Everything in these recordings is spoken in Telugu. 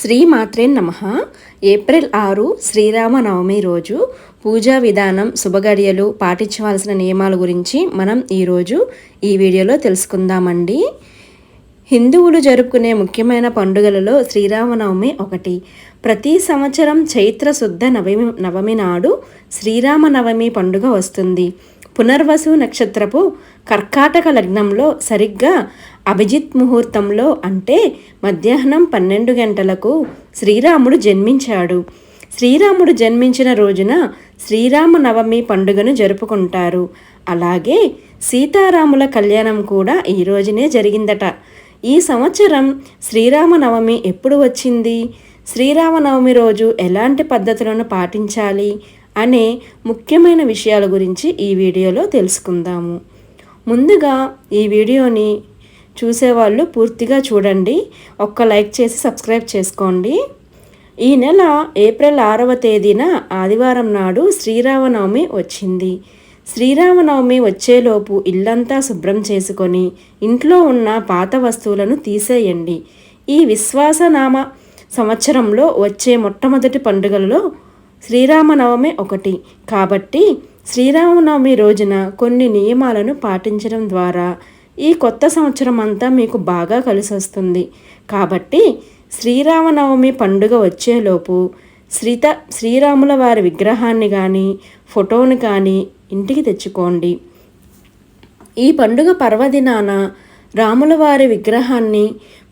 శ్రీమాత్రే నమ. ఏప్రిల్ ఆరు శ్రీరామనవమి రోజు పూజా విధానం శుభగడియలు పాటించవలసిన నియమాల గురించి మనం ఈరోజు ఈ వీడియోలో తెలుసుకుందామండి. హిందువులు జరుపుకునే ముఖ్యమైన పండుగలలో శ్రీరామనవమి ఒకటి. ప్రతి సంవత్సరం చైత్ర శుద్ధ నవమి నవమి నాడు శ్రీరామనవమి పండుగ వస్తుంది. పునర్వసు నక్షత్రపు కర్కాటక లగ్నంలో సరిగ్గా అభిజిత్ ముహూర్తంలో అంటే మధ్యాహ్నం పన్నెండు గంటలకు శ్రీరాముడు జన్మించాడు. శ్రీరాముడు జన్మించిన రోజున శ్రీరామ నవమి పండుగను జరుపుకుంటారు. అలాగే సీతారాముల కళ్యాణం కూడా ఈ రోజునే జరిగిందట. ఈ సంవత్సరం శ్రీరామనవమి ఎప్పుడు వచ్చింది? శ్రీరామనవమి రోజు ఎలాంటి పద్ధతులను పాటించాలి అనే ముఖ్యమైన విషయాల గురించి ఈ వీడియోలో తెలుసుకుందాము. ముందుగా ఈ వీడియోని చూసేవాళ్ళు పూర్తిగా చూడండి. ఒక్క లైక్ చేసి సబ్స్క్రైబ్ చేసుకోండి. ఈ నెల ఏప్రిల్ ఆరవ తేదీన ఆదివారం నాడు శ్రీరామనవమి వచ్చింది. శ్రీరామనవమి వచ్చేలోపు ఇల్లంతా శుభ్రం చేసుకొని ఇంట్లో ఉన్న పాత వస్తువులను తీసేయండి. ఈ విశ్వాసనామ సంవత్సరంలో వచ్చే మొట్టమొదటి పండుగలలో శ్రీరామనవమి ఒకటి. కాబట్టి శ్రీరామనవమి రోజున కొన్ని నియమాలను పాటించడం ద్వారా ఈ కొత్త సంవత్సరం అంతా మీకు బాగా కలిసి వస్తుంది కాబట్టి శ్రీరామనవమి పండుగ వచ్చేలోపు శ్రీత శ్రీరాముల వారి విగ్రహాన్ని కానీ ఫోటోని కానీ ఇంటికి తెచ్చుకోండి. ఈ పండుగ పర్వదినాన రాముల వారి విగ్రహాన్ని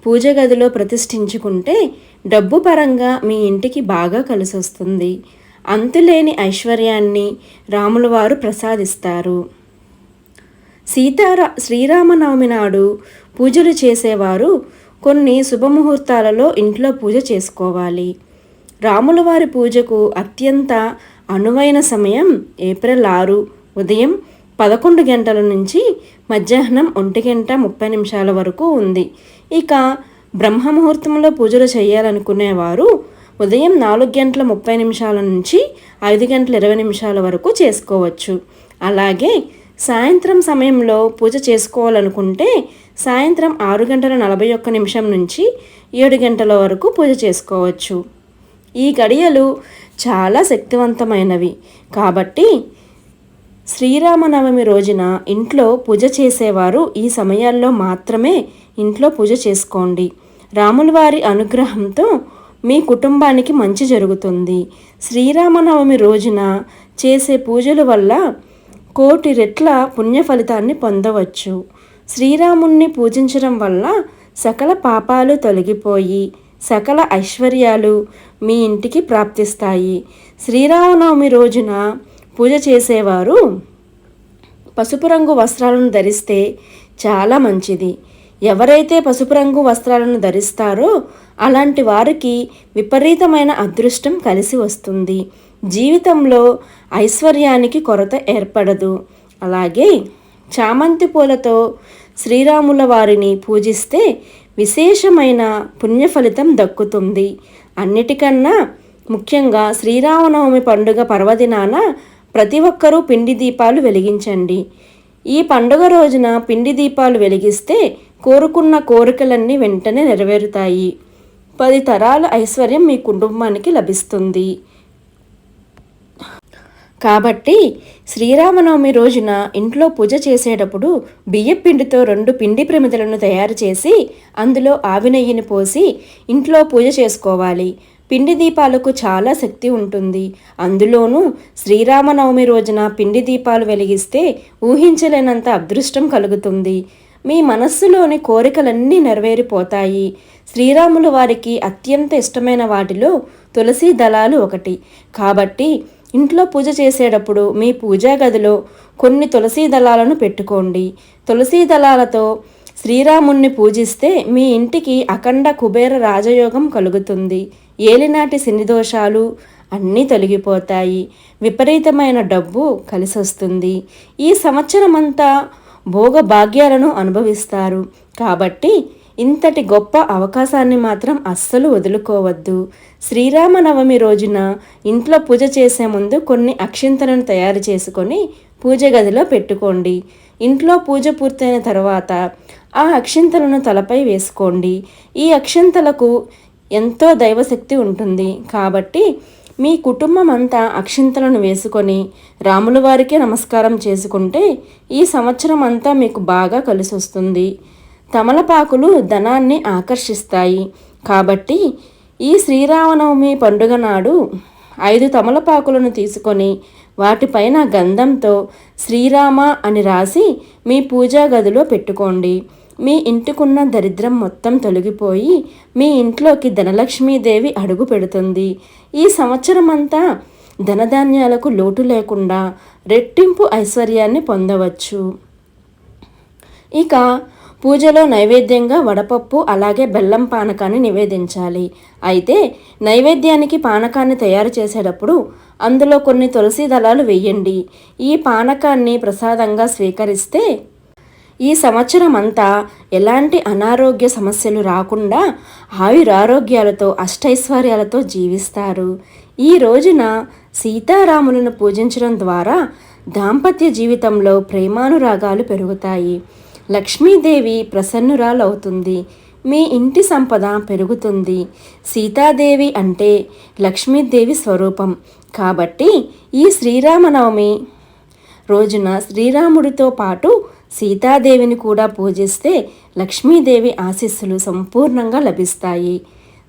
పూజ గదిలో ప్రతిష్ఠించుకుంటే డబ్బు పరంగా మీ ఇంటికి బాగా కలిసి వస్తుంది అంతులేని ఐశ్వర్యాన్ని రాముల వారు ప్రసాదిస్తారు. సీతారా శ్రీరామనవమి నాడు పూజలు చేసేవారు కొన్ని శుభముహూర్తాలలో ఇంట్లో పూజ చేసుకోవాలి. రాముల వారి పూజకు అత్యంత అనువైన సమయం ఏప్రిల్ ఆరు ఉదయం పదకొండు గంటల నుంచి మధ్యాహ్నం ఒంటి గంట ముప్పై నిమిషాల వరకు ఉంది. ఇక బ్రహ్మముహూర్తంలో పూజలు చేయాలనుకునేవారు ఉదయం నాలుగు గంటల ముప్పై నిమిషాల నుంచి ఐదు గంటల ఇరవై నిమిషాల వరకు చేసుకోవచ్చు. అలాగే సాయంత్రం సమయంలో పూజ చేసుకోవాలనుకుంటే సాయంత్రం ఆరు గంటల నలభై ఒక్క నిమిషం నుంచి ఏడు గంటల వరకు పూజ చేసుకోవచ్చు. ఈ గడియలు చాలా శక్తివంతమైనవి. కాబట్టి శ్రీరామనవమి రోజున ఇంట్లో పూజ చేసేవారు ఈ సమయాల్లో మాత్రమే ఇంట్లో పూజ చేసుకోండి. రాముల వారి అనుగ్రహంతో మీ కుటుంబానికి మంచి జరుగుతుంది. శ్రీరామనవమి రోజున చేసే పూజల వల్ల కోటి రెట్ల పుణ్య ఫలితాన్ని పొందవచ్చు. శ్రీరాముణ్ణి పూజించడం వల్ల సకల పాపాలు తొలగిపోయి సకల ఐశ్వర్యాలు మీ ఇంటికి ప్రాప్తిస్తాయి. శ్రీరామనవమి రోజున పూజ చేసేవారు పసుపు రంగు వస్త్రాలను ధరిస్తే చాలా మంచిది. ఎవరైతే పసుపు రంగు వస్త్రాలను ధరిస్తారో అలాంటి వారికి విపరీతమైన అదృష్టం కలిసి వస్తుంది. జీవితంలో ఐశ్వర్యానికి కొరత ఏర్పడదు. అలాగే చామంతి పూలతో శ్రీరాముల వారిని పూజిస్తే విశేషమైన పుణ్య ఫలితం దక్కుతుంది. అన్నిటికన్నా ముఖ్యంగా శ్రీరామనవమి పండుగ పర్వదినాన ప్రతి ఒక్కరూ పిండి దీపాలు వెలిగించండి. ఈ పండుగ రోజున పిండి దీపాలు వెలిగిస్తే కోరుకున్న కోరికలన్నీ వెంటనే నెరవేరుతాయి. పది తరాల ఐశ్వర్యం మీ కుటుంబానికి లభిస్తుంది. కాబట్టి శ్రీరామనవమి రోజున ఇంట్లో పూజ చేసేటప్పుడు బియ్యం పిండితో రెండు పిండి ప్రమిదలను తయారు చేసి అందులో ఆవి నెయ్యిని పోసి ఇంట్లో పూజ చేసుకోవాలి. పిండి దీపాలకు చాలా శక్తి ఉంటుంది. అందులోనూ శ్రీరామనవమి రోజున పిండి దీపాలు వెలిగిస్తే ఊహించలేనంత అదృష్టం కలుగుతుంది. మీ మనస్సులోని కోరికలన్నీ నెరవేరిపోతాయి. శ్రీరాములు వారికి అత్యంత ఇష్టమైన వాటిలో తులసి దళాలు ఒకటి. కాబట్టి ఇంట్లో పూజ చేసేటప్పుడు మీ పూజా గదిలో కొన్ని తులసీ దళాలను పెట్టుకోండి. తులసీ దళాలతో శ్రీరాముణ్ణి పూజిస్తే మీ ఇంటికి అఖండ కుబేర రాజయోగం కలుగుతుంది. ఏలినాటి శనిదోషాలు అన్నీ తొలగిపోతాయి. విపరీతమైన డబ్బు కలిసొస్తుంది. ఈ సంవత్సరమంతా భోగ భాగ్యాలను అనుభవిస్తారు. కాబట్టి ఇంతటి గొప్ప అవకాశాన్ని మాత్రం అస్సలు వదులుకోవద్దు. శ్రీరామనవమి రోజున ఇంట్లో పూజ చేసే ముందు కొన్ని అక్షింతలను తయారు చేసుకొని పూజ గదిలో పెట్టుకోండి. ఇంట్లో పూజ పూర్తయిన తర్వాత ఆ అక్షింతలను తలపై వేసుకోండి. ఈ అక్షింతలకు ఎంతో దైవశక్తి ఉంటుంది. కాబట్టి మీ కుటుంబం అంతా అక్షింతలను వేసుకొని రాములవారికే నమస్కారం చేసుకుంటే ఈ సంవత్సరం అంతా మీకు బాగా కలిసి వస్తుంది తమలపాకులు ధనాన్ని ఆకర్షిస్తాయి. కాబట్టి ఈ శ్రీరామనవమి పండుగ నాడు ఐదు తమలపాకులను తీసుకొని వాటిపైన గంధంతో శ్రీరామ అని రాసి మీ పూజా గదిలో పెట్టుకోండి. మీ ఇంటికున్న దరిద్రం మొత్తం తొలగిపోయి మీ ఇంట్లోకి ధనలక్ష్మీదేవి అడుగు పెడుతుంది. ఈ సంవత్సరం అంతా ధనధాన్యాలకు లోటు లేకుండా రెట్టింపు ఐశ్వర్యాన్ని పొందవచ్చు. ఇక పూజలో నైవేద్యంగా వడపప్పు అలాగే బెల్లం పానకాన్ని నివేదించాలి. అయితే నైవేద్యానికి పానకాన్ని తయారు చేసేటప్పుడు అందులో కొన్ని తులసి దళాలు వేయండి. ఈ పానకాన్ని ప్రసాదంగా స్వీకరిస్తే ఈ సంవత్సరం అంతా ఎలాంటి అనారోగ్య సమస్యలు రాకుండా ఆయురారోగ్యాలతో అష్టైశ్వర్యాలతో జీవిస్తారు. ఈ రోజున సీతారాములను పూజించడం ద్వారా దాంపత్య జీవితంలో ప్రేమానురాగాలు పెరుగుతాయి. లక్ష్మీదేవి ప్రసన్నురాలవుతుంది. మీ ఇంటి సంపద పెరుగుతుంది. సీతాదేవి అంటే లక్ష్మీదేవి స్వరూపం. కాబట్టి ఈ శ్రీరామనవమి రోజున శ్రీరాముడితో పాటు సీతాదేవిని కూడా పూజిస్తే లక్ష్మీదేవి ఆశీస్సులు సంపూర్ణంగా లభిస్తాయి.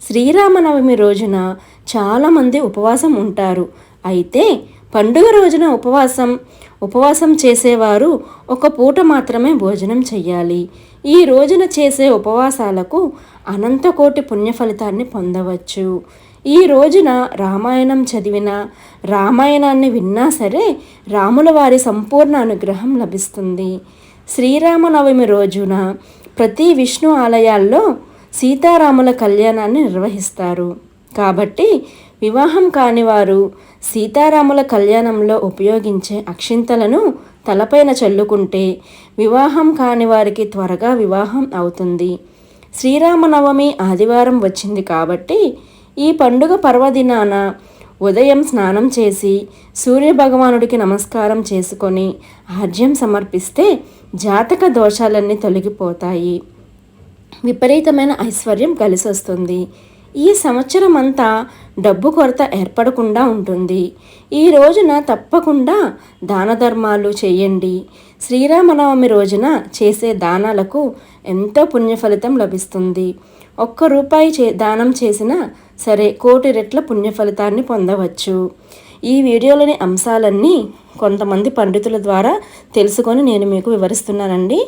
శ్రీరామనవమి రోజున చాలామంది ఉపవాసం ఉంటారు. అయితే పండుగ రోజున ఉపవాసం ఉపవాసం చేసేవారు ఒక పూట మాత్రమే భోజనం చెయ్యాలి. ఈ రోజున చేసే ఉపవాసాలకు అనంతకోటి పుణ్య ఫలితాన్ని పొందవచ్చు. ఈ రోజున రామాయణం చదివిన రామాయణాన్ని విన్నా సరే రాముల వారి సంపూర్ణ అనుగ్రహం లభిస్తుంది. శ్రీరామనవమి రోజున ప్రతి విష్ణు ఆలయాల్లో సీతారాముల కళ్యాణాన్ని నిర్వహిస్తారు. కాబట్టి వివాహం కానివారు సీతారాముల కళ్యాణంలో ఉపయోగించే అక్షింతలను తలపైన చల్లుకుంటే వివాహం కాని వారికి త్వరగా వివాహం అవుతుంది. శ్రీరామనవమి ఆదివారం వచ్చింది కాబట్టి ఈ పండుగ పర్వదినాన ఉదయం స్నానం చేసి సూర్యభగవానుడికి నమస్కారం చేసుకొని ఆర్జ్యం సమర్పిస్తే జాతక దోషాలన్నీ తొలగిపోతాయి. విపరీతమైన ఐశ్వర్యం కలిసొస్తుంది. ఈ సంవత్సరం అంతా డబ్బు కొరత ఏర్పడకుండా ఉంటుంది. ఈ రోజున తప్పకుండా దాన ధర్మాలు చేయండి. శ్రీరామనవమి రోజున చేసే దానాలకు ఎంతో పుణ్యఫలితం లభిస్తుంది. ఒక్క రూపాయి చే దానం చేసినా సరే కోటి రెట్ల పుణ్యఫలితాన్ని పొందవచ్చు. ఈ వీడియోలోని అంశాలన్నీ కొంతమంది పండితుల ద్వారా తెలుసుకొని నేను మీకు వివరిస్తున్నానండి.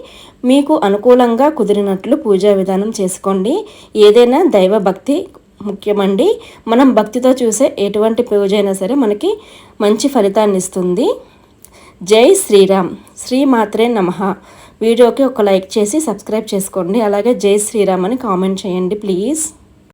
మీకు అనుకూలంగా కుదిరినట్లు పూజా విధానం చేసుకోండి. ఏదైనా దైవభక్తి ముఖ్యమండి. మనం భక్తితో చూసే ఎటువంటి పూజ అయినా సరే మనకి మంచి ఫలితాన్ని ఇస్తుంది. జై శ్రీరామ్. శ్రీ మాత్రే నమ. వీడియోకి ఒక లైక్ చేసి సబ్స్క్రైబ్ చేసుకోండి. అలాగే జై శ్రీరామ్ అని కామెంట్ చేయండి ప్లీజ్.